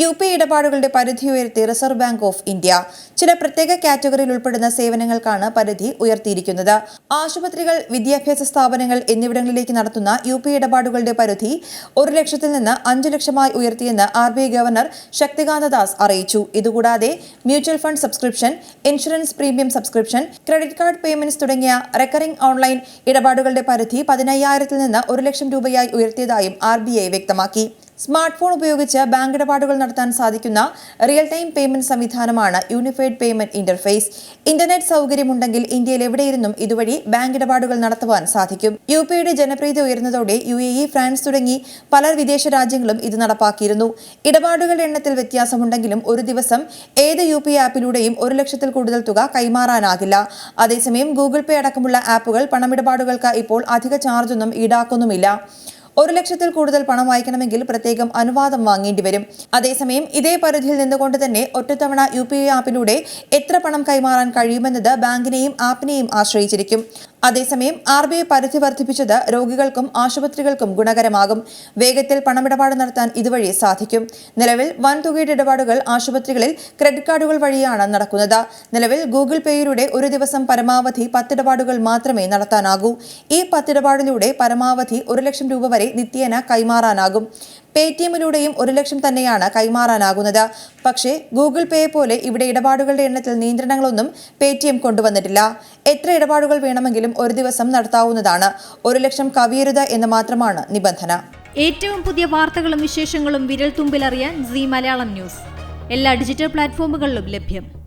U P ഇടപാടുകളുടെ പരിധി ഉയർത്തി reserve bank of India. ചില പ്രത്യേക കാറ്റഗറിയിൽ ഉൾപ്പെടുന്ന സേവനങ്ങൾക്കാണ് പരിധി ഉയർത്തിയിരിക്കുന്നത്. ആശുപത്രികൾ വിദ്യാഭ്യാസ സ്ഥാപനങ്ങൾ എന്നിവിടങ്ങളിലേക്ക് നടത്തുന്ന യു പി ഇടപാടുകളുടെ പരിധി ഒരു ലക്ഷത്തിൽ നിന്ന് അഞ്ചു ലക്ഷമായി ഉയർത്തിയെന്ന് R B I governor Shaktikanta Das അറിയിച്ചു. ഇതുകൂടാതെ mutual fund subscription insurance premium subscription credit card payments തുടങ്ങിയ റെക്കറിംഗ് ഓൺലൈൻ ഇടപാടുകളുടെ പരിധി പതിനയ്യായിരത്തിൽ നിന്ന് ഒരു ലക്ഷം രൂപയായി ഉയർത്തിയതായും ആർ വ്യക്തമാക്കി. സ്മാർട്ട് ഫോൺ ഉപയോഗിച്ച് ബാങ്ക് ഇടപാടുകൾ നടത്താൻ സാധിക്കുന്ന റിയൽ ടൈം പേയ്മെന്റ് സംവിധാനമാണ് യൂണിഫൈഡ് പേയ്മെന്റ് ഇന്റർഫേസ് ഇന്റർനെറ്റ് സൗകര്യമുണ്ടെങ്കിൽ ഇന്ത്യയിൽ എവിടെയിരുന്നും ഇതുവഴി ബാങ്ക് ഇടപാടുകൾ നടത്തുവാൻ സാധിക്കും. യു പിയുടെ ജനപ്രീതി ഉയർന്നതോടെ യു എ ഇ ഫ്രാൻസ് തുടങ്ങി പല വിദേശ രാജ്യങ്ങളും ഇത് നടപ്പാക്കിയിരുന്നു. ഇടപാടുകളുടെ എണ്ണത്തിൽ വ്യത്യാസമുണ്ടെങ്കിലും ഒരു ദിവസം ഏത് യു പി ആപ്പിലൂടെയും ഒരു ലക്ഷത്തിൽ കൂടുതൽ തുക കൈമാറാനാകില്ല. അതേസമയം ഗൂഗിൾ പേ അടക്കമുള്ള ആപ്പുകൾ പണമിടപാടുകൾക്ക് ഇപ്പോൾ അധിക ചാർജൊന്നും ഈടാക്കുന്നുമില്ല. ഒരു ലക്ഷത്തിൽ കൂടുതൽ പണം വായിക്കണമെങ്കിൽ പ്രത്യേകം അനുവാദം വാങ്ങേണ്ടി വരും. അതേസമയം ഇതേ പരിധിയിൽ നിന്നുകൊണ്ട് തന്നെ ഒറ്റത്തവണ യു ആപ്പിലൂടെ എത്ര പണം കൈമാറാൻ കഴിയുമെന്നത് ബാങ്കിനെയും ആപ്പിനെയും ആശ്രയിച്ചിരിക്കും. അതേസമയം ആർ ബി ഐ പരിധി വർദ്ധിപ്പിച്ചത് രോഗികൾക്കും ആശുപത്രികൾക്കും ഗുണകരമാകും. വേഗത്തിൽ പണമിടപാട് നടത്താൻ ഇതുവഴി സാധിക്കും. നിലവിൽ വൻതുകയുടെ ഇടപാടുകൾ ആശുപത്രികളിൽ ക്രെഡിറ്റ് കാർഡുകൾ വഴിയാണ് നടക്കുന്നത്. നിലവിൽ ഗൂഗിൾ പേയിലൂടെ ഒരു ദിവസം പരമാവധി പത്തിടപാടുകൾ മാത്രമേ നടത്താനാകൂ. ഈ പത്തിടപാടിലൂടെ പരമാവധി ഒരു ലക്ഷം രൂപ വരെ നിത്യേന കൈമാറാനാകും. പേ ടി എമ്മിലൂടെയും ഒരു ലക്ഷം തന്നെയാണ് കൈമാറാനാകുന്നത്. പക്ഷേ ഗൂഗിൾ പേ പോലെ ഇവിടെ ഇടപാടുകളുടെ എണ്ണത്തിൽ നിയന്ത്രണങ്ങളൊന്നും പേടിഎം കൊണ്ടുവന്നിട്ടില്ല. എത്ര ഇടപാടുകൾ വേണമെങ്കിലും ഒരു ദിവസം നടത്താവുന്നതാണ്. ഒരു ലക്ഷം കവിയരുത് എന്ന് മാത്രമാണ് നിബന്ധന. ഏറ്റവും പുതിയ വാർത്തകളും വിശേഷങ്ങളും വിരൽ തുമ്പിലറിയാൻ സി മലയാളം ന്യൂസ്. എല്ലാ ഡിജിറ്റൽ പ്ലാറ്റ്ഫോമുകളിലും ലഭ്യം.